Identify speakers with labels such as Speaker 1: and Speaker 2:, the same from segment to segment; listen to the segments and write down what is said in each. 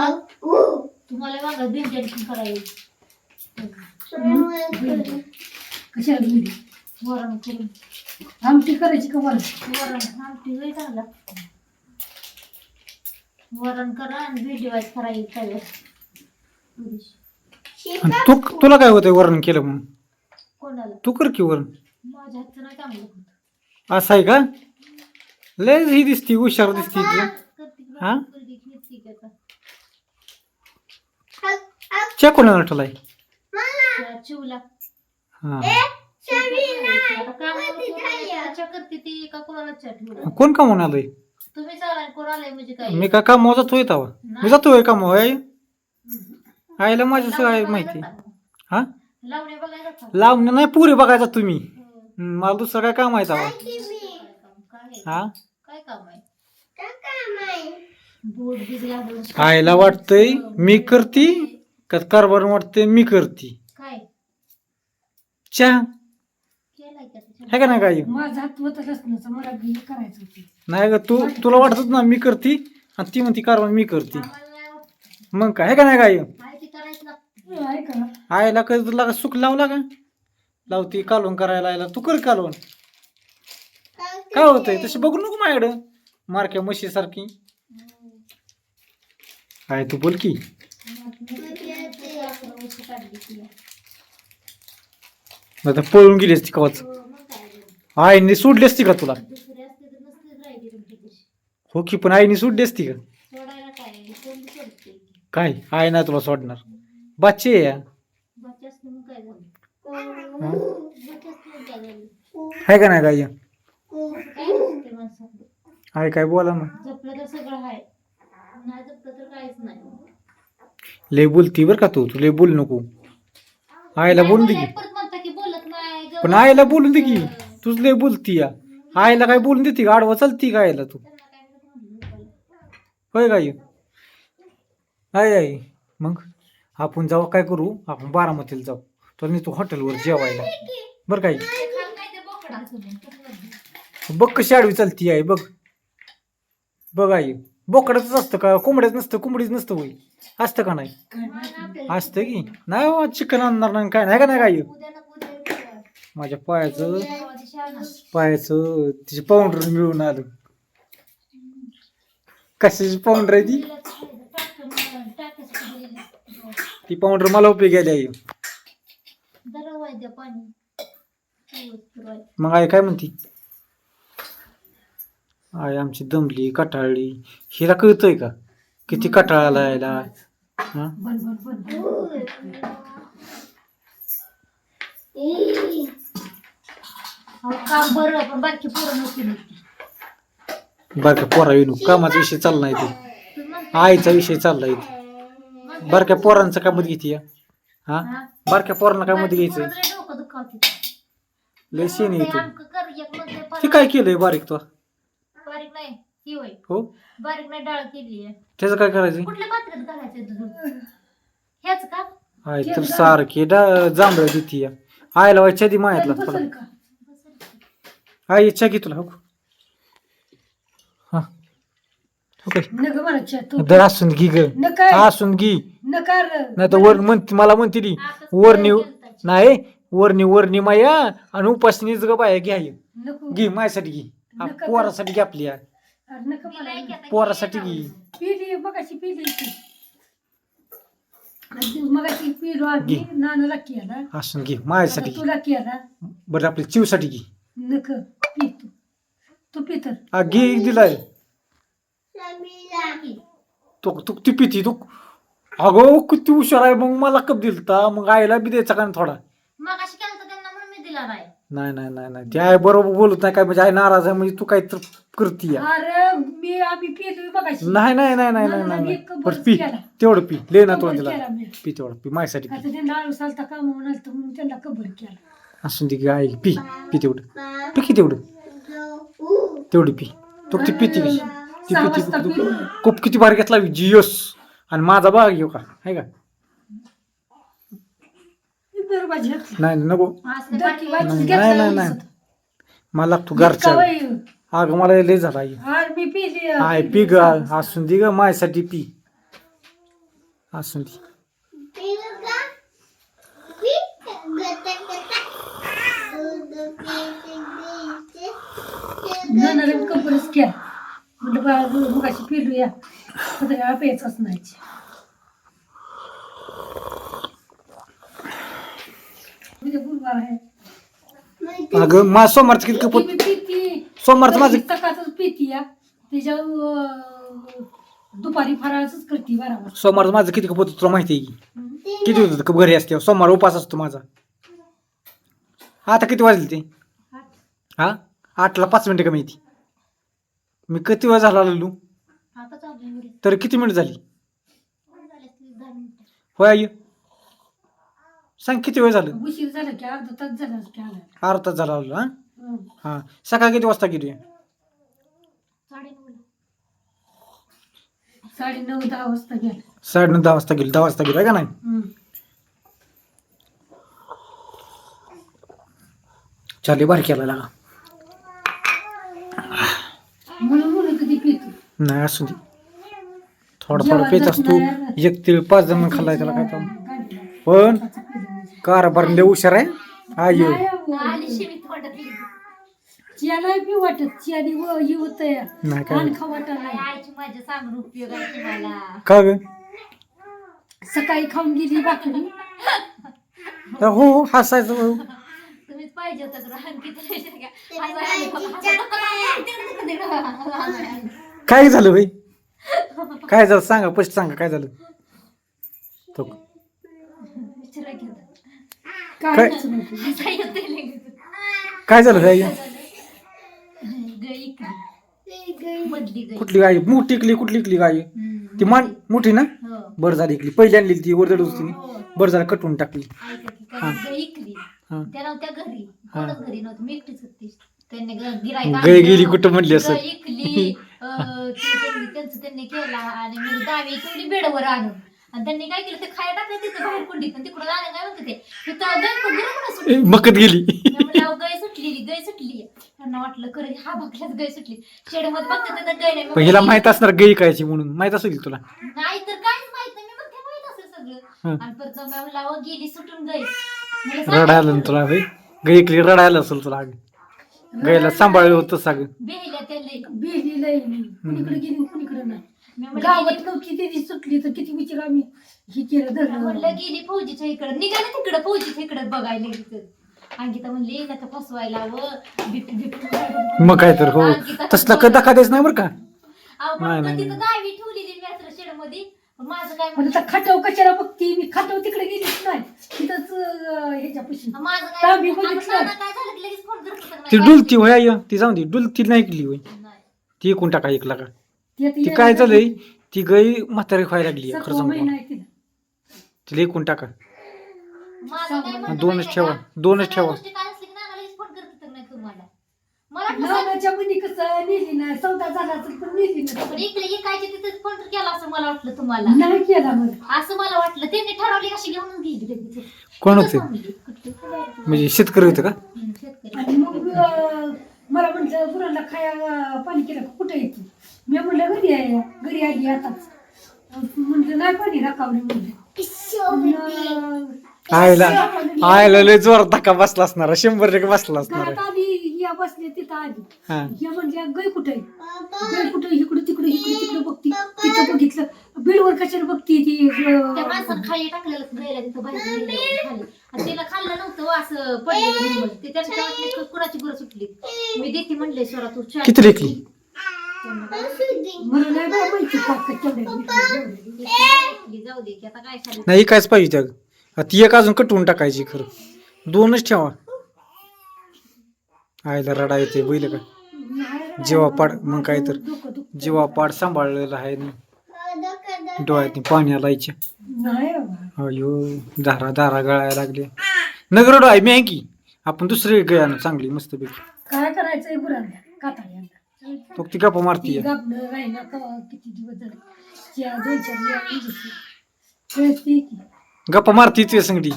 Speaker 1: मग? तुम्हाला मागा भेंडी करायची
Speaker 2: कशाला
Speaker 1: वरण करून.
Speaker 2: आमटी करायची का वरण?
Speaker 1: वरण. आमटी चांगला. वरण करा आणि भेंडी वाईट करायची
Speaker 3: तू तुला काय होतंय वरण केलं म्हणून?
Speaker 1: कोणाला?
Speaker 3: तू कर की वरण.
Speaker 1: माझ्या हातचं नाही चांगलं होत.
Speaker 3: असं आहे का? लय ही दिसती हुशार दिसती हा? च्या कोणाला ठेवलाय?
Speaker 1: चिवला.
Speaker 3: हा.
Speaker 1: आता चहा करते ती का कोणाला ठेवला
Speaker 3: कोण कामावून आलंय?
Speaker 1: तुम्ही चालाय कोण आलाय म्हणजे काय
Speaker 3: मी का कामावर जातोय तवा? मी जातोय कामावर आई आईला माझं सगळं आहे माहिती हा?
Speaker 1: लावणे बघायला का?
Speaker 3: लावणं नाही पुरे बघायचा तुम्ही. मला दुसरं काय काम आहे तवा?
Speaker 1: काय काम?
Speaker 3: हा?
Speaker 1: काय काम आहे? बोट बीज लागलं.
Speaker 3: आईला वाटतंय मी करती का कारभार वाटतंय मी करती.
Speaker 1: काय?
Speaker 3: चहा
Speaker 1: केलाय का त्याच्यात?
Speaker 3: है का नाही काय
Speaker 2: माझा हात होतच नसतं मला बी करायचं होतं.
Speaker 3: नाही ग तू तुला वाटतच ना मी करती आणि ती म्हणती कारभार मी करती.
Speaker 1: आम्हाला नाही वाटत.
Speaker 3: मग काय है का नाही काय
Speaker 1: आहे ते करायचं लागतं.
Speaker 2: आहे का?
Speaker 3: आईला कधी तुला सुख लावला का? लावती कालवण करायला आयला तू कर कालवण. काय होतंय? तशी बघू नको माझ्याकडं. मारक्या म्हशी सारखी काय तू बोल की.
Speaker 1: अकरा वर्ष काढली ती.
Speaker 3: आता पळून गेली असती कवाच
Speaker 1: हो, मग?
Speaker 3: आईने सोडली असती का तुला?
Speaker 1: दुसरी असते तर नसतीच राहिली तुमची कशी.
Speaker 3: हो की पण आईने सोडली असती का?
Speaker 1: सोडायला काय? कोण सोडते?
Speaker 3: काय? आई नाही तुला सोडणार. बाचे आहे या.
Speaker 1: बच्चा असते मग काय झालं?
Speaker 3: हं?
Speaker 1: बच्चा असते मग काय झालं?
Speaker 3: आहे का नाही काय
Speaker 1: काय नसते माणसात
Speaker 3: आई काय बोला ना
Speaker 1: जपलं तर सगळं आहे. नाही जपलं तर काहीच नाही.
Speaker 3: लय बोलती बरं का तू तू लय बोल नको. आईला बोलून दे की.
Speaker 1: नाही, परत म्हणता की बोलत नाही गं.
Speaker 3: पण आईला बोलून दे की. तूच लय बोलती या. आईला काय बोलून देते का? आडवा चालती का आईला तू. होय काय आई आई. मग आपण जाऊ काय करू? आपण बारामतीला जाऊ. तर तू हॉटेलवर जेवायला. बरं काय
Speaker 1: ते खाल काय ते बोकडाचं नाही, कसलं नाही.
Speaker 3: बघ कशी आडवी चालती आई बघ. बघ आई. बोकडाच असतं का कोंबड्याच नसतं कोंबडीच नसतं होय असतं का नाही. असतं की नाही चिकन आणणार नाही काय नाही का नाही काय. माझ्या पायाचं. पायाचं तिचे पाऊंडर मिळून आलं कशाची पाऊंडर आहे ती. ती पाऊंडर मला उपयोगी आली
Speaker 1: पुरवाय.
Speaker 3: मग आई काय म्हणती आई आमची दमली कटाळली. हिला कळतंय का? किती कटाळाला यायला हा?
Speaker 1: काम बरं पण पोरं नसतील
Speaker 3: बारक्या पोरा येऊ कामाचा विषय चालला नाही ते आईचा विषय चालला इथे. बारक्या पोरांचं काय मत घेते हा? बारक्या पोरांना काय मत
Speaker 1: डोकं दुखावते.
Speaker 3: लय
Speaker 1: ते
Speaker 3: येतो ती काय केलंय बारीक तो?
Speaker 1: बारीक नाही ही होय.
Speaker 3: हो?
Speaker 1: बारीक नाही डाळ केली आहे.
Speaker 3: त्याचं काय करायचं?
Speaker 1: कुठल्या पात्रात घालायचं दूध ह्याच का?
Speaker 3: आई तर सारखी डा जांभळ देते आईला व्हायच्या आधी मायातला
Speaker 2: का?
Speaker 3: आई इच्छा घे तुला हो. हा.
Speaker 2: नग चहा तू.
Speaker 3: दर असून घे ग.
Speaker 2: नका
Speaker 3: असून घे.
Speaker 2: नकार
Speaker 3: नाही तर वर म्हणते मला म्हणते ती वरणी नाही वरणी वरणी माया आणि उपासनीच ग बाया घ्या.
Speaker 2: नको.
Speaker 3: घे माझ्यासाठी घे. हा, पोरासाठी घे आपली या.
Speaker 2: अरे नका मला
Speaker 3: पोरासाठी घे.
Speaker 2: पिली मगाशी पिली ती. आणि मगाशी पिलो आम्ही
Speaker 3: घे.
Speaker 2: नानाला केला.
Speaker 3: असून घे. माझ्यासाठी
Speaker 2: आता
Speaker 3: घे.
Speaker 2: तुला केला.
Speaker 3: बरं आपल्या चिवसाठी घे.
Speaker 2: नक पी तू. तू पी तर.
Speaker 3: हा घे एक दिलाय. तो तू ती पिती तू. अगो किती हुशार आहे. मग मला कप दिलता. मग आईला बी द्यायचा का नाही थोडा?
Speaker 1: मग अशी केलं तर त्यांना म्हणून मी दिला नाही
Speaker 3: नाही नाही नाही नाही. ती आई बरोबर बोलत नाही काय म्हणजे आई नाराज आहे म्हणजे तू काय तर करती या.
Speaker 2: अरे मी आम्ही पिलो मगाशी
Speaker 3: नाही नाही नाही नाही नाही नाही, नाही. बरं पी तेवढं पी. ले ना तुला
Speaker 2: कबूल
Speaker 3: तिला पी तेवढं पी. माझ्यासाठी पी.
Speaker 2: आता त्यांना आळू चालता का म्हणून आलतं म्हणून त्यांना कबूल केला.
Speaker 3: असून ती आई पी. पी तेवढं. पी की तेवढं? तेवढी पी. तो ती पिती ती
Speaker 2: सहा
Speaker 3: पिती
Speaker 2: वाजता पिली.
Speaker 3: खूप किती भारी घेतला जिओस. आणि माझा भाग घेऊ का? आहे का?
Speaker 2: घेतला.
Speaker 3: नाही नाही, नको.
Speaker 2: वाचून
Speaker 3: नाही
Speaker 2: घेतला
Speaker 3: नाही नाही. मला लागतो
Speaker 2: इतका वय.
Speaker 3: अगं मला लय झाला आई
Speaker 2: अरे मी पिली.
Speaker 3: आय पी ग असून दे ग माझ्यासाठी पी. असून
Speaker 2: जाणारे कपडेच घ्या. म्हणलं बा मगाशी पिलूया पत्र्याला प्यायचाच नाही. उद्या गुरुवार आहे.
Speaker 3: अगं मा सोमवारचं किती कपत सोमवारचं माझं
Speaker 2: सकाळच पिती या त्याच्या दुपारी फराळच करते बरोबर
Speaker 3: सोमवारचं माझं किती कपत तुला माहिती आहे की? किती होतं कप घरी असते. सोमवार उपास असतो माझा. आता किती वाजले ते? हा? आठला पाच मिनिटं कमी येते. मी किती वेळ झाला आलेलो
Speaker 1: आता चालू घरी.
Speaker 3: तर किती मिनिट झाली? होय आई? सांग किती वेळ झालं?
Speaker 2: उशीर झाला की अर्धा तास झाला की आला.
Speaker 3: अर्धा तास झाला आलो हा?
Speaker 2: हं.
Speaker 3: हा. सकाळी किती वाजता गेली?
Speaker 1: साडे
Speaker 2: नऊ दहा वाजता गेला.
Speaker 3: साडे नऊ दहा वाजता गेली. दहा वाजता गेली का नाही?
Speaker 2: हं.
Speaker 3: चालली बारी केला लागा.
Speaker 2: म्हणून म्हणून कधी पितो?
Speaker 3: नाही असू दे. थोडंफार पेच असतो. एक तिळ पाच जण खाल्लाय त्याला काय तर पण कारभार लय हुशार आहे.
Speaker 2: चिया नाही पी वाटत. चियानी व ही होत
Speaker 3: नाही काय
Speaker 2: खाण खावाटं
Speaker 1: काय
Speaker 2: नाही
Speaker 1: आईची माझ्या सांगून उपयोग आहे तुम्हाला.
Speaker 3: का ग?
Speaker 2: सकाळी खाऊन गेली भाकरी.
Speaker 3: हो हो हसायचं हो.
Speaker 1: तुम्हीच पाहिजे होतं तर आणखी तरी घ्या. हसायला.
Speaker 3: काय झालं भाई? काय झालं? सांगा पस्ट सांगा काय झालं? तो.
Speaker 2: काय
Speaker 3: काय? झालं
Speaker 1: गाई.
Speaker 3: कुठली गाय? मोठी इकली कुठली इकली गाय. ती मान मोठी. ना?
Speaker 1: हो.
Speaker 3: बरं झाली इकली. पहिली आणली ती. होती बरं झालं कटवून टाकली. हा. हा.
Speaker 1: त्या नव्हत्या घरी.
Speaker 3: हा.
Speaker 1: कोणच घरी नव्हती. मी एकटीच होती. त्यांनी ग- गिऱ्हाईक
Speaker 3: गाय
Speaker 1: आणलं.
Speaker 3: गेली कुठं म्हणली असं?
Speaker 1: गाय त्यांनी त्यांचं त्यांनी केला आणि मग दावी केली बेडवर आणून. आणि त्यांनी काय केलं? ते खाया टाकलं तिथं बाहेर कुंडीत. आणि आलं काय म्हणते ते? तिथं गाय पण गेलं म्हणा सुटली.
Speaker 3: मकत गेली.
Speaker 1: मी म्हणलं, अहो, गाय सुटलेली गाय सुटली. त्यांना वाटलं खरं हा बघल्याच गाय सुटली. शेडमध्ये बघते तिथं गाय नाही
Speaker 3: पण हिला माहीत असणार गाई कायची म्हणून. माहीत असेल तुला.
Speaker 1: नाही तर काहीच माहीत नाही. मी म्हणते माहीत असेल सगळं. आणि परत मग मी म्हणलं, अहो, गेली सुटून गाय मला सांगायचं
Speaker 3: रडायला ना तुला भाई गाई इकली रडायला असेल तुला. गाईला सांभाळलं होतं सगळं.
Speaker 1: बेहल्या त्या लई
Speaker 2: बिली लई कुणीकडे गेली कुणीकडे नाही.
Speaker 1: मी म्हणलं,
Speaker 2: गावात
Speaker 1: गेली-
Speaker 2: नव्हती सुटली तर किती विचार आम्ही ही केलं
Speaker 1: म्हणलं
Speaker 2: धरलं
Speaker 1: गेली फौजीच्या इकडे. निघाले तिकडे फौजीच्या इकडे बघायला गेली अंकिता म्हणली नका फसवायला व बिपी बिपी
Speaker 3: मग काय तर हो. तसला कधी दाखवायचं नाही बरं का?
Speaker 1: अहो,
Speaker 3: नाही,
Speaker 1: पण
Speaker 3: नाही,
Speaker 1: तिथं
Speaker 3: नाही.
Speaker 1: दावी ठेवलेली मॅत्र शेडमध्ये माझं काय म्हणणं
Speaker 2: आता खाटाव कशाला बघती? मी खाटाव तिकडे गेलीच नाही? तिथंच अं, ह्याच्यापाशी.
Speaker 1: माझं काय
Speaker 2: दावी
Speaker 1: आता
Speaker 2: बघितलं.
Speaker 1: नाना काय झालं की लगेच फोन करत होता
Speaker 3: ती
Speaker 1: का
Speaker 3: डुलती होय आई. ती जाऊन दे. डुलती नाही ऐकली होय.
Speaker 1: नाही.
Speaker 3: ती एकूण टाका ऐकला का
Speaker 2: ती
Speaker 3: काय झालंय. ती गाई म्हातारी खायला लागली खरं सांगू
Speaker 2: तिला.
Speaker 3: एकूण टाका. दोनच ठेवा? दोनच ठेवा.
Speaker 1: गोष्टी काय असली की नाना लगेच फोन करत होता नाही तुम्हाला मला. वाटलं साहेब,
Speaker 2: नानाच्या मुली कसं नेली नाही सौदा झाला असेल पण नेली
Speaker 1: पण
Speaker 2: नाही
Speaker 1: इकडे इकायचे तिथे फोन केला असं मला वाटलं तुम्हाला.
Speaker 2: नाही केला मग.
Speaker 1: असं मला वाटलं. त्यांनी ठरवली कशी घेऊन गेली लगेच.
Speaker 3: कोण होते? म्हणजे शेतकरी होतं का.
Speaker 2: आणि मग मला म्हटलं गुरांना खाया पाणी केलं कुठे येते मी म्हटलं घरी आहे घरी आली आताच म्हटलं नाही पाणी राखावलं म्हटलं
Speaker 3: आयला आयला लय जोरात धक्का बसला असणार शंभर टक्के बसला असणार
Speaker 2: घरात. आली या बसले तिथं आली.
Speaker 3: हा.
Speaker 2: या म्हणल्या गय कुठे गय कुठे इकडे तिकडे इकडे तिकडे बघती तिथं बघितलं. बिलवर कशाला बघती ती
Speaker 1: त्या माणसानं खाली टाकलेलं गायला तिथं बाहेर गेलेलं खाली. आणि तिला खाल्लं नव्हतं व असं पडलेलं निर्मळ. ते त्यांच्या की कुणाची गुरं सुटली? मी देते म्हणले स्वरा तू चहा
Speaker 3: किती लेखली
Speaker 2: नाही
Speaker 3: कायच पाहिजे त्या आता ती एक अजून कटवून टाकायची खरं. दोनच ठेवा. आईला रडा येते बैल का? जीवापाड मग काय तर. जीवापाड सांभाळलेला आहे ना. डोळ्यात पाणी आलायच्या. अयो धारा धारा गळायला लागले नगर आहे मी आहे की आपण दुसरी गया ना चांगली मस्त पैकी
Speaker 2: काय करायचं
Speaker 3: तो ती गप्पा मारती
Speaker 2: राहिना किती दिवस झाले? की.
Speaker 3: गप्पा मारती ती संगडी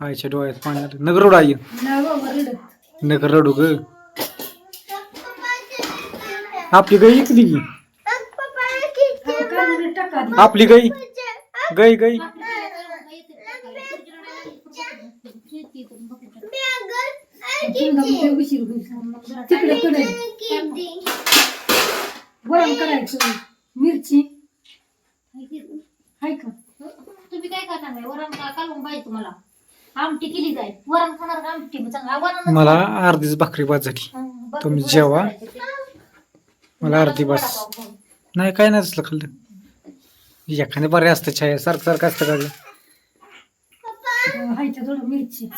Speaker 3: आईच्या डोळ्यात पाणी आलं. नगर आई.
Speaker 2: बाबा रडत
Speaker 3: नगर रडू ग आपली गाई इकली. आपली गाई. गई गई
Speaker 1: भाकरी केल्या तर मग येते टाकायला. खुर्चीला नाही लागली, खुर्ची येते इथून भाकरी
Speaker 2: उशीर होईल. तिकडे कडे वरण करायचं. मिरची. हाय का?
Speaker 1: तुम्ही काय करणार नाही? वरण का कालवून पाहिजे तुम्हाला. आमटी केली जाईल वरण खाणार का आमटी? मग चांगलं वरण
Speaker 3: मला अर्धीच भाकरी झाली तुम्ही जेवा. मला अर्धी बस. नाही काय नाही असलं खाल्लं. एखादे बरे असतं छाया. सारखं सारखं असतं का गं?
Speaker 2: हायच्या थोडं मिरची.